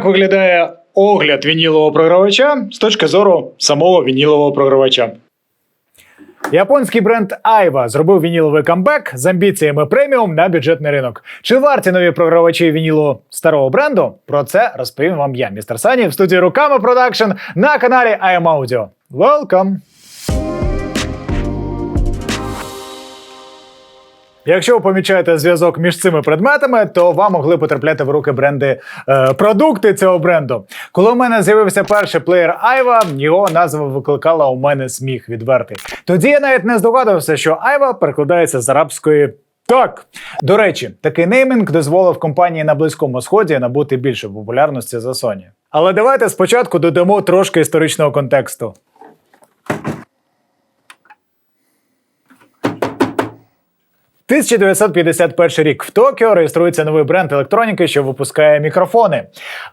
Так виглядає огляд вінілового програвача з точки зору самого вінілового програвача. Японський бренд Aiva зробив вініловий камбек з амбіціями преміум на бюджетний ринок. Чи варті нові програвачі вінілу старого бренду? Про це розповім вам я, містер Сані, в студії Руками Продакшн на каналі IM Audio. Welcome! Якщо ви помічаєте зв'язок між цими предметами, то вам могли потрапляти в руки бренди е, продукти цього бренду. Коли у мене з'явився перший плеєр Айва, його назва викликала у мене сміх відвертий. Тоді я навіть не здогадувався, що Айва перекладається з арабської. Так, до речі, такий неймінг дозволив компанії на близькому сході набути більше популярності за Sony. Але давайте спочатку додамо трошки історичного контексту. 1951 рік в Токіо реєструється новий бренд електроніки, що випускає мікрофони.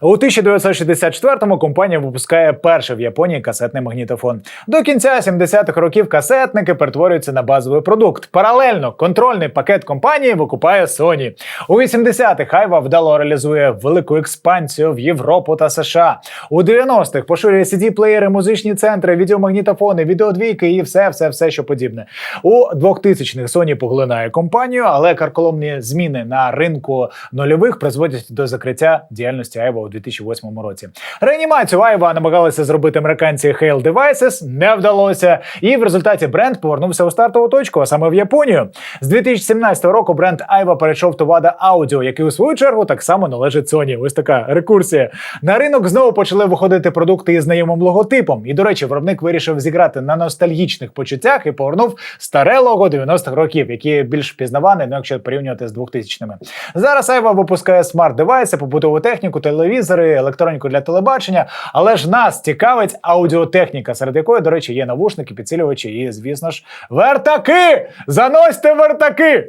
У 1964-му компанія випускає перший в Японії касетний магнітофон. До кінця 70-х років касетники перетворюються на базовий продукт. Паралельно контрольний пакет компанії викупає Sony. У 80-х Айва вдало реалізує велику експансію в Європу та США. У 90-х поширює CD-плеєри, музичні центри, відеомагнітофони, відеодвійки і все, все, все, що подібне. У 2000-х Sony поглинає компанію, але карколомні зміни на ринку нульових призводять до закриття діяльності Айва у 2008 році. Реанімацію Айва намагалися зробити американці Hale Devices, не вдалося, і в результаті бренд повернувся у стартову точку, а саме в Японію. З 2017 року бренд Айва перейшов до Wada Audio, який у свою чергу так само належить Sony. Ось така рекурсія. На ринок знову почали виходити продукти із знайомим логотипом. І, до речі, виробник вирішив зіграти на ностальгічних почуттях і повернув старе лого 90-х років, які більш пізнаваний, ну якщо порівнювати з 2000-ми. Зараз Айва випускає смарт-девайси, побутову техніку, телевізори, електроніку для телебачення. Але ж нас цікавить аудіотехніка, серед якої, до речі, є навушники, підсилювачі і, звісно ж, вертаки! Заносьте вертаки!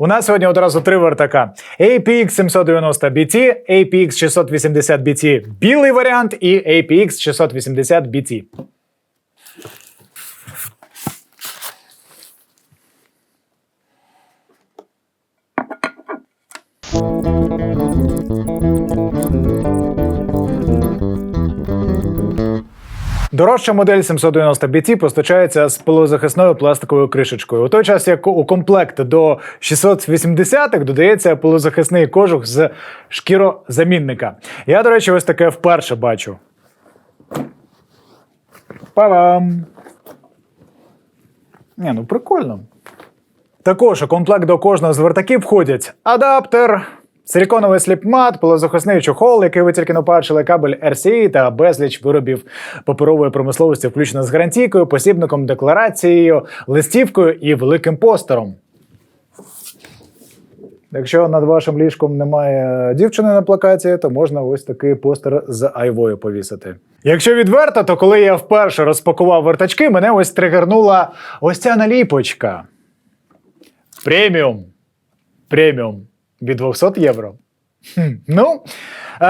У нас сьогодні одразу три вертака: APX 790 BT, APX 680 BT білий варіант і APX 680 BT. Дорожча модель 790 BT постачається з пилозахисною пластиковою кришечкою. У той час, як у комплект до 680-х додається пилозахисний кожух з шкірозамінника. Я, до речі, ось таке вперше бачу. Па-бам! Ні, ну прикольно. Також у комплект до кожного з вертаків входять адаптер, силіконовий сліпмат, пилозахисний чохол, який ви тільки не бачили, кабель RCA та безліч виробів паперової промисловості, включно з гарантійкою, посібником, декларацією, листівкою і великим постером. Якщо над вашим ліжком немає дівчини на плакаті, то можна ось такий постер з айвою повісити. Якщо відверто, то коли я вперше розпакував вертачки, мене ось тригернула ось ця наліпочка. Преміум. Преміум від 200 євро. Хм, ну, е,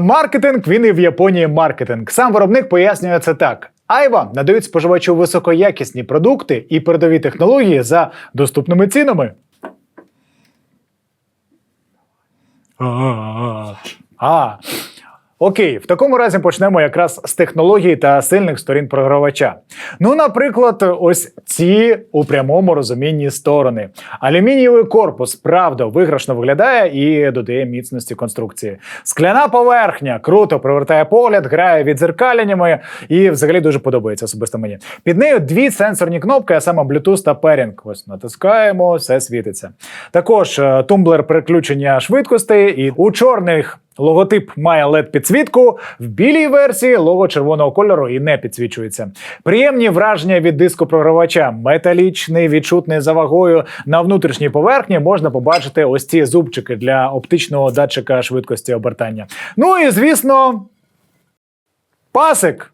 маркетинг він і в Японії маркетинг. Сам виробник пояснює це так. Айва надають споживачу високоякісні продукти і передові технології за доступними цінами. А. Окей, в такому разі почнемо якраз з технології та сильних сторін програвача. Ну, наприклад, ось ці у прямому розумінні сторони. Алюмінієвий корпус, правда, виграшно виглядає і додає міцності конструкції. Скляна поверхня круто привертає погляд, грає відзеркаляннями і взагалі дуже подобається особисто мені. Під нею дві сенсорні кнопки, а саме Bluetooth та Pairing. Ось натискаємо, все світиться. Також е, тумблер переключення швидкостей і у чорних. Логотип має led підсвітку в білій версії лого червоного кольору і не підсвічується. Приємні враження від диску програвача. Металічний, відчутний за вагою. На внутрішній поверхні можна побачити ось ці зубчики для оптичного датчика швидкості обертання. Ну і звісно, пасик.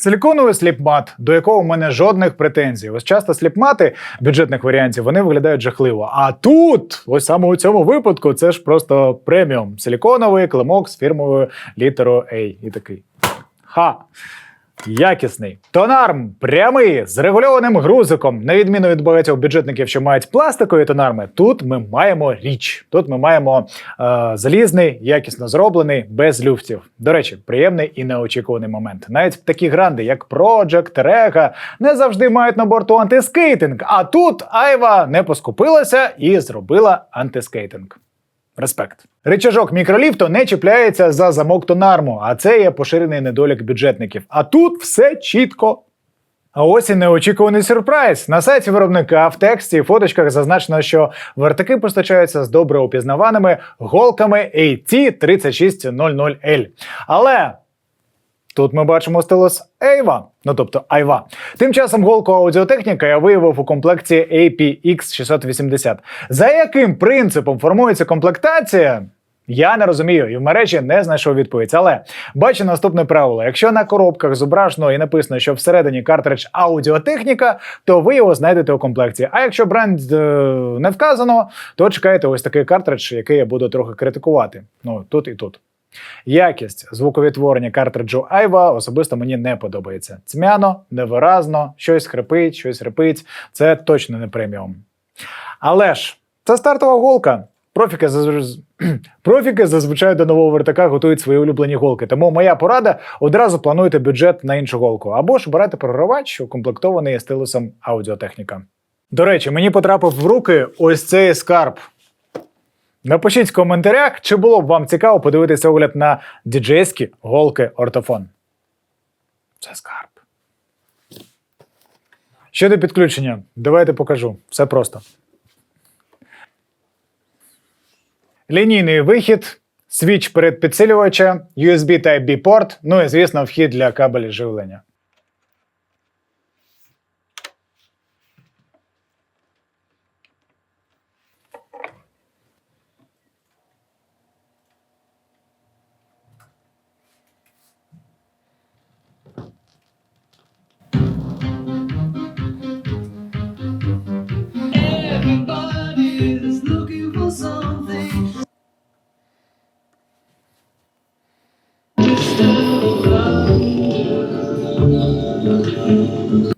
Силіконовий сліпмат, до якого в мене жодних претензій. Ось часто сліпмати бюджетних варіантів вони виглядають жахливо. А тут, ось саме у цьому випадку, це ж просто преміум. Силіконовий климок з фірмовою літерою A. І такий. Ха! Якісний. Тонарм прямий з регульованим грузиком. На відміну від багатьох бюджетників, що мають пластикові тонарми, тут ми маємо річ. Тут ми маємо е, залізний, якісно зроблений, без люфтів. До речі, приємний і неочікуваний момент. Навіть такі гранди, як Project, Rega, не завжди мають на борту антискейтинг. А тут Айва не поскупилася і зробила антискейтинг. Респект. Ричажок мікроліфту не чіпляється за замок тонарму, а це є поширений недолік бюджетників. А тут все чітко. А ось і неочікуваний сюрприз. На сайті виробника в тексті і фоточках зазначено, що вертаки постачаються з добре опізнаваними голками AT3600L. Але Тут ми бачимо стилус Ейва, ну тобто Айва. Тим часом голку аудіотехніка я виявив у комплекті APX680. За яким принципом формується комплектація? Я не розумію і в мережі не знайшов відповідь. Але бачу наступне правило: якщо на коробках зображено і написано, що всередині картридж аудіотехніка, то ви його знайдете у комплекті. А якщо бренд е, не вказано, то чекайте ось такий картридж, який я буду трохи критикувати. Ну тут і тут. Якість звуковідтворення картриджу Айва особисто мені не подобається. Цмяно, невиразно, щось хрипить, щось хрипить. Це точно не преміум. Але ж це стартова голка. Профіки зазв- Профіки зазвичай до нового вертака готують свої улюблені голки. Тому моя порада одразу плануйте бюджет на іншу голку, або ж берете програвач, укомплектований стилусом аудіотехніка. До речі, мені потрапив в руки ось цей скарб. Напишіть в коментарях, чи було б вам цікаво подивитися огляд на діджейські голки ортофон. Це скарб. Щодо підключення, давайте покажу. Все просто. Лінійний вихід, свіч перед підсилювача, USB Type-B порт, ну і, звісно, вхід для кабелів живлення.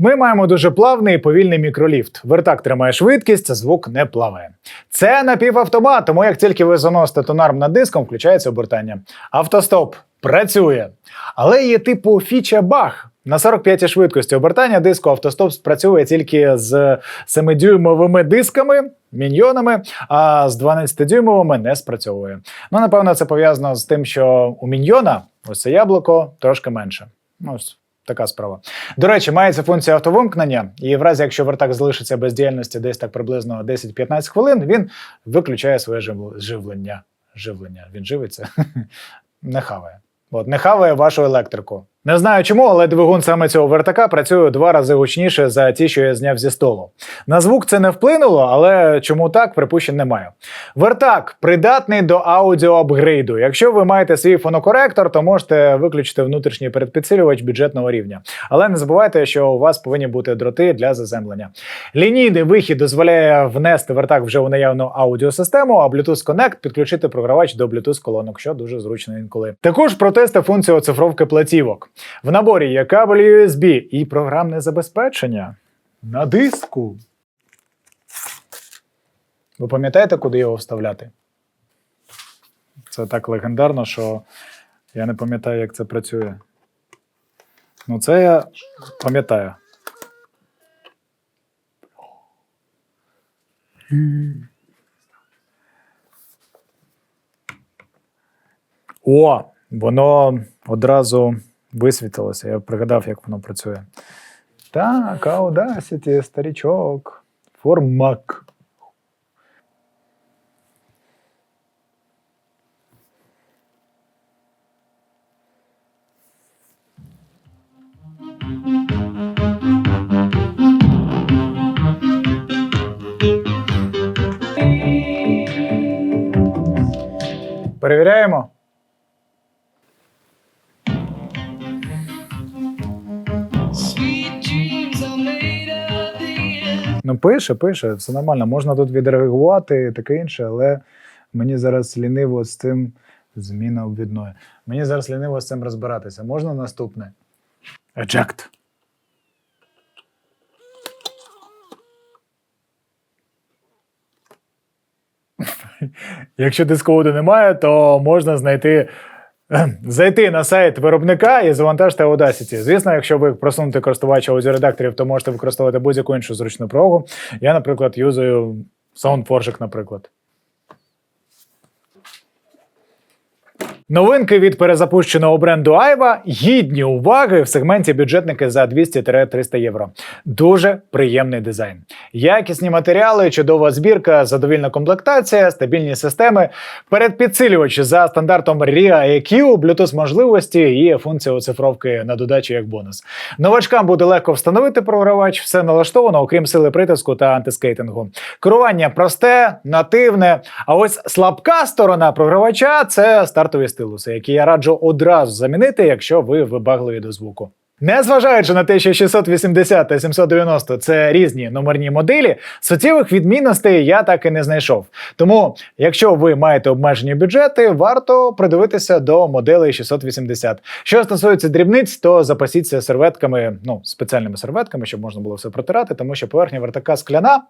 Ми маємо дуже плавний і повільний мікроліфт. Вертак тримає швидкість, звук не плаває. Це напівавтомат, тому як тільки ви заносите тонарм над диском, включається обертання. Автостоп працює. Але є типу фіча баг. На 45 швидкості обертання диску автостоп спрацьовує тільки з 7-дюймовими дисками, міньйонами, а з 12-дюймовими не спрацьовує. Ну, напевно, це пов'язано з тим, що у міньйона ось це яблуко трошки менше. Ось така справа. До речі, мається функція автовимкнення, і в разі, якщо вертак залишиться без діяльності десь так приблизно 10-15 хвилин, він виключає своє живлення. Живлення. Він живиться, не хаває. От, не хаває вашу електрику. Не знаю чому, але двигун саме цього вертака працює два рази гучніше за ті, що я зняв зі столу. На звук це не вплинуло, але чому так, припущень немає. Вертак придатний до аудіоапгрейду. Якщо ви маєте свій фонокоректор, то можете виключити внутрішній передпідсилювач бюджетного рівня. Але не забувайте, що у вас повинні бути дроти для заземлення. Лінійний вихід дозволяє внести вертак вже у наявну аудіосистему, а Bluetooth Connect підключити програвач до Bluetooth колонок, що дуже зручно інколи. Також протести функцію оцифровки платівок. В наборі є кабель USB і програмне забезпечення на диску. Ви пам'ятаєте, куди його вставляти? Це так легендарно, що я не пам'ятаю, як це працює. Ну, це я пам'ятаю. О, воно одразу висвітилося. Я пригадав, як воно працює. Так, Audacity, старічок. Формак. Перевіряємо. Ну, пише, пише, все нормально. Можна тут відреагувати і таке інше, але мені зараз ліниво з цим зміна обвідної. Мені зараз ліниво з цим розбиратися. Можна наступне? Eject. Якщо дисководу немає, то можна знайти. Зайти на сайт виробника і завантажити Audacity. Звісно, якщо ви просунути користувача аудіоредакторів, то можете використовувати будь-яку іншу зручну прогу. Я, наприклад, юзаю SoundForge, наприклад. Новинки від перезапущеного бренду Aiva гідні уваги в сегменті бюджетники за 200-300 євро. Дуже приємний дизайн. Якісні матеріали, чудова збірка, задовільна комплектація, стабільні системи, передпідсилювач за стандартом RIA EQ, Bluetooth можливості і функція оцифровки на додачу як бонус. Новачкам буде легко встановити програвач, все налаштовано, окрім сили притиску та антискейтингу. Керування просте, нативне. А ось слабка сторона програвача це стартові стилуси, які я раджу одразу замінити, якщо ви вибагливі до звуку. Незважаючи на те, що 680 та 790 це різні номерні моделі, суттєвих відмінностей я так і не знайшов. Тому, якщо ви маєте обмежені бюджети, варто придивитися до моделей 680. Що стосується дрібниць, то запасіться серветками, ну спеціальними серветками, щоб можна було все протирати, тому що поверхня вертака скляна,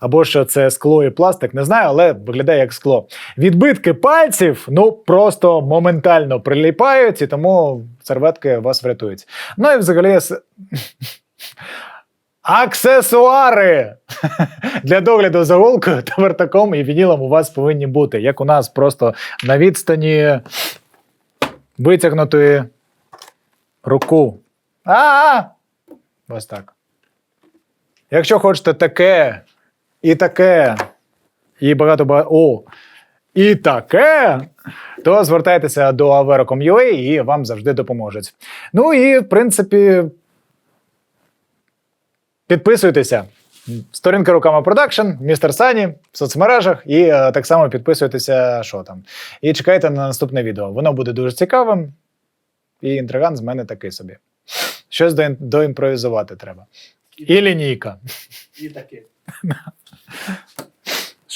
або що це скло і пластик, не знаю, але виглядає як скло. Відбитки пальців ну просто моментально приліпають, і тому серветки вас врятують. Ну і взагалі. Аксесуари для догляду за голкою та вертаком і вінілом у вас повинні бути, як у нас просто на відстані витягнутої руку. А! Ось так. Якщо хочете таке, і таке, і багато. О! І таке, то звертайтеся до Averocom.ua і вам завжди допоможуть. Ну і в принципі, підписуйтеся. Сторінка руками продакшн, містер Сані в соцмережах, і е, так само підписуйтеся, що там. І чекайте на наступне відео. Воно буде дуже цікавим. І інтриган з мене такий собі. Щось доін- доімпровізувати треба. І лінійка. І таке.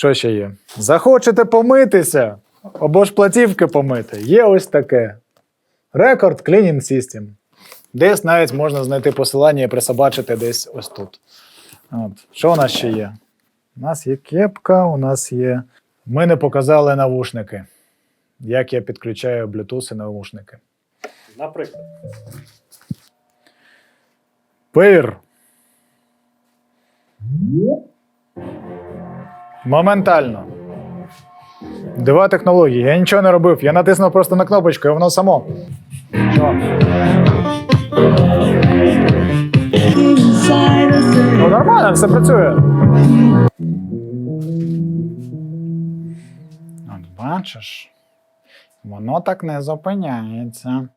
Що ще є? Захочете помитися або ж платівки помити. Є ось таке. Record Cleaning System. Десь навіть можна знайти посилання і присобачити десь ось тут. От. Що у нас ще є? У нас є кепка, у нас є. Ми не показали навушники. Як я підключаю Bluetooth і навушники. Наприклад. Пир. Моментально. Дива технології. Я нічого не робив. Я натиснув просто на кнопочку, і воно само. Що? Ну, нормально, все працює. От бачиш, воно так не зупиняється.